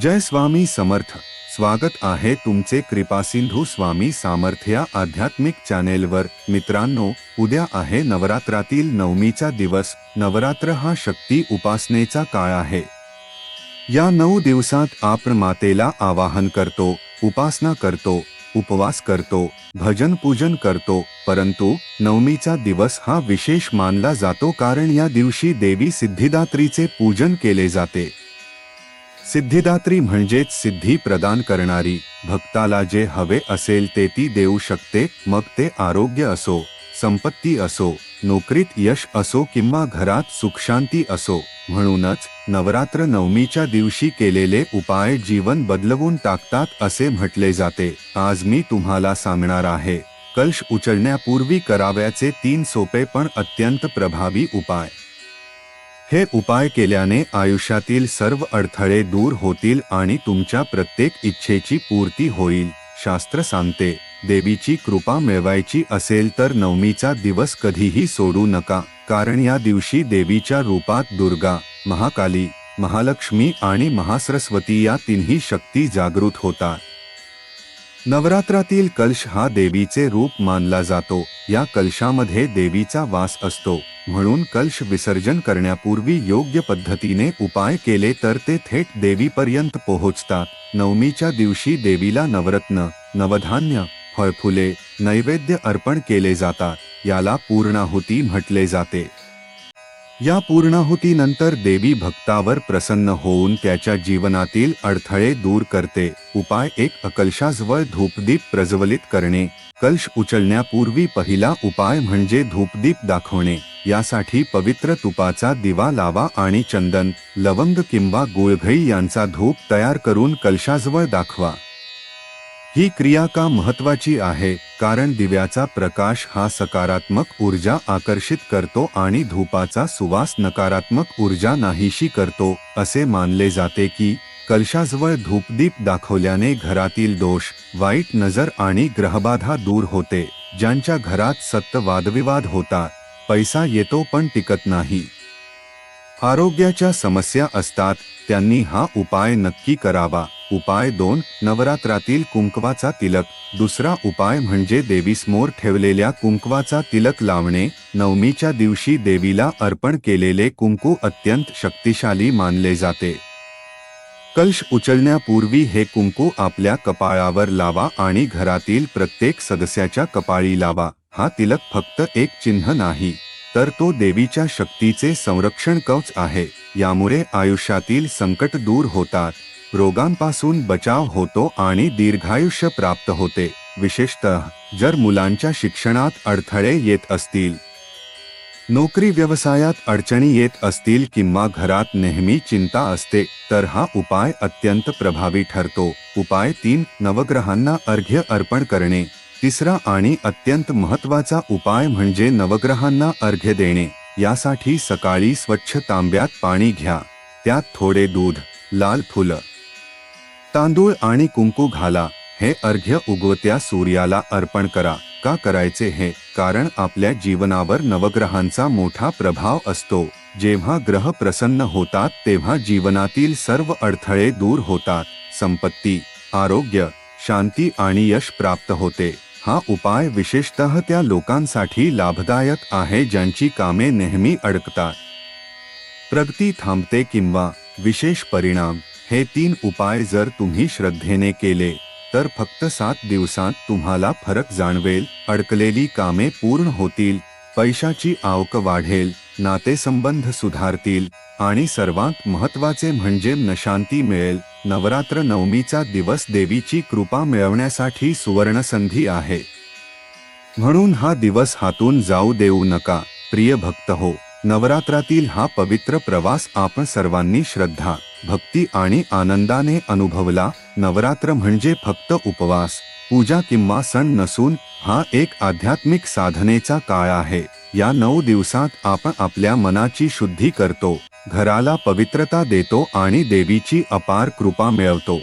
जय स्वामी समर्थ. स्वागत आहे तुमचे कृपासिंधू स्वामी सामर्थ्या आध्यात्मिक चॅनेलवर. मित्रांनो उद्या आहे नवरात्रातील नवमीचा दिवस. नवरात्र हा शक्ती उपासनेचा काळ आहे. या नऊ दिवसात आपण मातेला आवाहन करतो उपासना करतो उपवास करतो भजन पूजन करतो परंतु नवमीचा दिवस हा विशेष मानला जातो कारण या दिवशी देवी सिद्धिदात्रीचे पूजन केले जाते. सिद्धिदात्री म्हणजेच सिद्धी प्रदान करणारी. भक्ताला जे हवे असेल ते ती देऊ शकते मग ते आरोग्य असो संपत्ती असो नोकरीत यश असो किंवा घरात सुखशांती असो. म्हणूनच नवरात्र नवमीच्या दिवशी केलेले उपाय जीवन बदलवून टाकतात असे म्हटले जाते. आज मी तुम्हाला सांगणार आहे. कलश उचलण्यापूर्वी कराव्याचे तीन सोपे पण अत्यंत प्रभावी उपाय. हे उपाय केल्याने आयुष्यातील सर्व अडथळे दूर होतील आणि तुमच्या प्रत्येक इच्छेची पूर्ती होईल. शास्त्र सांगते देवीची कृपा मिळवायची असेल तर नवमीचा दिवस कधीही सोडू नका कारण या दिवशी देवीच्या रूपात दुर्गा महाकाली महालक्ष्मी आणि महासरस्वती या तिन्ही शक्ती जागृत होतात. नवरात्रातील कलश हा देवीचे रूप मानला जातो या कलशामध्ये देवीचा वास असतो. म्हणून कलश विसर्जन करण्यापूर्वी योग्य पद्धतीने उपाय केले तर ते थेट देवीपर्यंत पोहोचतात नवमीच्या दिवशी देवीला नवरत्न नवधान्य फळफुले नैवेद्य अर्पण केले जातात याला पूर्णाहुती म्हटले जाते. या पूर्णाहुतीनंतर देवी भक्तावर प्रसन्न होऊन त्याच्या जीवनातील अडथळे दूर करते. उपाय एक अकलशाजवळ धूपदीप प्रज्वलित करणे. कलश उचलण्यापूर्वी पहिला उपाय म्हणजे धूपदीप दाखवणे. यासाठी पवित्र तुपाचा दिवा लावा आणि चंदन लवंग किंवा गुळघई यांचा धूप तयार करून कलशाजवळ दाखवा. ही क्रिया का महत्वाची आहे? कारण दिव्याचा प्रकाश हा सकारात्मक ऊर्जा आकर्षित करतो आणि धूपाचा सुवास नकारात्मक ऊर्जा नाहीशी करतो असे मानले जाते की कलशाजवळ धूपदीप दाखवल्याने घरातील दोष वाईट नजर आणि ग्रहबाधा दूर होते ज्यांच्या घरात सत्य वादविवाद होतात पैसा येतो पण टिकत नाही. आरोग्याच्या समस्या असतात त्यांनी हा उपाय नक्की करावा. उपाय दोन नवरात्रातील कुंकवाचा तिलक. दुसरा उपाय म्हणजे देवीसमोर ठेवलेल्या कुंकवाचा तिलक लावणे. नवमीच्या दिवशी देवीला अर्पण केलेले कुंकू अत्यंत शक्तिशाली मानले जाते. कलश उचलण्यापूर्वी हे कुंकू आपल्या कपाळावर लावा आणि घरातील प्रत्येक सदस्याच्या कपाळी लावा. हा तिलक फक्त एक चिन्ह नाही तर तो देवीच्या शक्तीचे संरक्षण कवच आहे यामुळे आयुष्यातील संकट दूर होतात रोगांपासून बचाव होतो आणि दीर्घायुष्य प्राप्त होते विशेषतः जर मुलांच्या शिक्षणात अडथळे येत असतील. नोकरी व्यवसायात अडचणी येत असतील किंवा घरात नेहमी चिंता असते तर हा उपाय अत्यंत प्रभावी ठरतो उपाय तीन नवग्रहांना अर्घ्य अर्पण करणे. तिसरा आणि अत्यंत महत्त्वाचा उपाय म्हणजे नवग्रहांना अर्घ्य देणे. यासाठी सकाळी स्वच्छ तांब्यात पाणी घ्या. त्यात थोडे दूध लाल फुलं तांदूळ आणि कुंकू घाला. हे अर्घ्य उगवत्या सूर्याला अर्पण करा. का करायचे हे? कारण आपल्या जीवनावर नवग्रहांचा मोठा प्रभाव असतो. जेव्हा ग्रह प्रसन्न होतात तेव्हा जीवनातील सर्व अडथळे दूर होतात. संपत्ती आरोग्य शांती आणि यश प्राप्त होते. हा उपाय विशेषतः त्या लोकांसाठी लाभदायक आहे ज्यांची कामे नेहमी अडकतात. प्रगती थांबते किंवा विशेष परिणाम हे तीन उपाय जर तुम्ही श्रद्धेने केले तर फक्त सात दिवसांत तुम्हाला फरक जाणवेल अडकलेली कामे पूर्ण होतील पैशाची आवक वाढेल नातेसंबंध सुधारतील आणि सर्वात महत्त्वाचे म्हणजे नशांती मिळेल. नवरात्र नवमीचा दिवस देवीची कृपा मिळवण्यासाठी सुवर्णसंधी आहे. म्हणून हा दिवस हातून जाऊ देऊ नका प्रिय भक्त हो. नवरात्रातील हा पवित्र प्रवास आपण सर्वांनी श्रद्धा भक्ती आणि आनंदाने अनुभवला. नवरात्र म्हणजे फक्त उपवास पूजा किंवा सण नसून हा एक आध्यात्मिक साधनेचा काळ आहे. या नऊ दिवसात आपण आपल्या मनाची शुद्धी करतो. घराला पवित्रता देतो आणि देवीची अपार कृपा मिळवतो.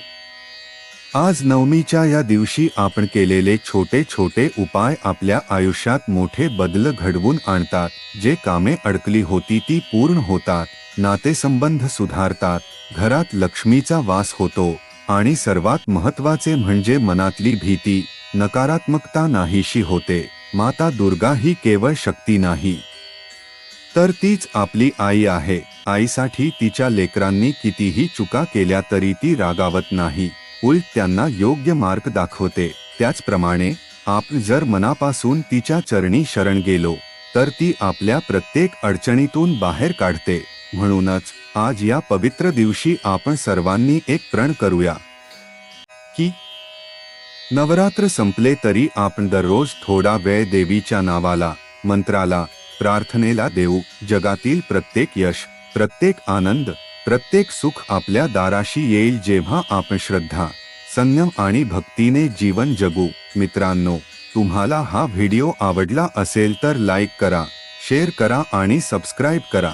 आज नवमीच्या या दिवशी आपण केलेले छोटे छोटे उपाय आपल्या आयुष्यात मोठे बदल घडवून आणतात जे कामे अडकली होती ती पूर्ण होतात नातेसंबंध सुधारतात घरात लक्ष्मीचा वास होतो आणि सर्वात महत्त्वाचे म्हणजे मनातली भीती नकारात्मकता नाहीशी होते माता दुर्गा ही केवळ शक्ती नाही. तर तीच आपली आई आहे. आईसाठी तिच्या लेकरांनी कितीही चुका केल्या तरी ती रागावत नाही. उलट त्यांना योग्य मार्ग दाखवते. त्याचप्रमाणे आपण जर मनापासून तिच्या चरणी शरण गेलो तर ती आपल्या प्रत्येक अडचणीतून बाहेर काढते. म्हणूनच आज या पवित्र दिवशी आपण सर्वांनी एक प्रण करूया. की नवरात्र संपले तरी आपण दररोज थोडा वेळ देवीच्या नावाला मंत्राला प्रार्थनेला देऊ. जगातील प्रत्येक यश प्रत्येक आनंद प्रत्येक सुख आपल्या दाराशी येईल जेव्हा आपण श्रद्धा संयम आणि भक्तीने जीवन जगू. मित्रांनो तुम्हाला हा व्हिडिओ आवडला असेल तर लाईक करा शेअर करा आणि सबस्क्राईब करा.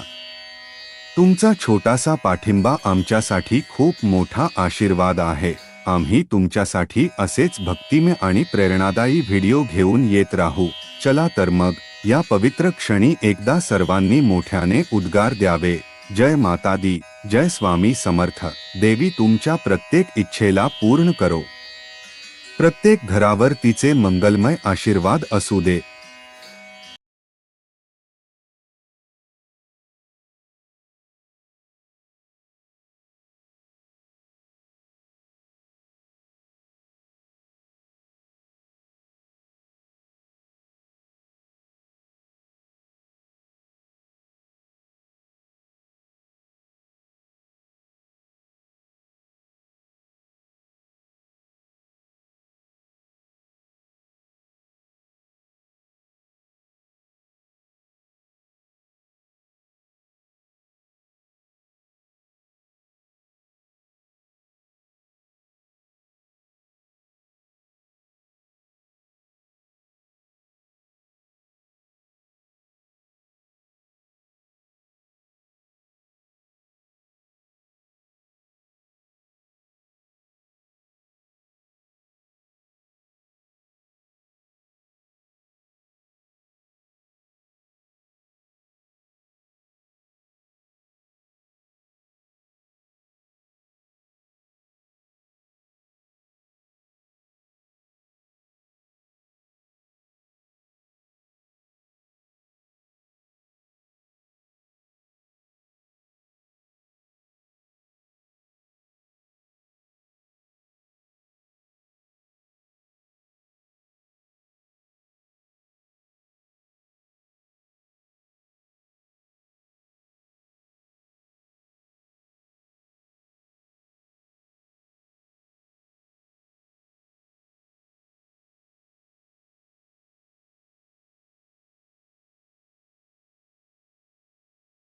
तुमचा छोटासा पाठिंबा आमच्यासाठी खूप मोठा आशीर्वाद आहे. आम्ही तुमच्यासाठी असेच भक्तिमय आणि प्रेरणादायी व्हिडिओ घेऊन येत राहू. चला तर मग या पवित्र क्षणी एकदा सर्वांनी मोठ्याने उद्गार द्यावे. जय माता दी जय स्वामी समर्थ. देवी तुमच्या प्रत्येक इच्छेला पूर्ण करो. प्रत्येक घरावर तिचे मंगलमय आशीर्वाद असू दे.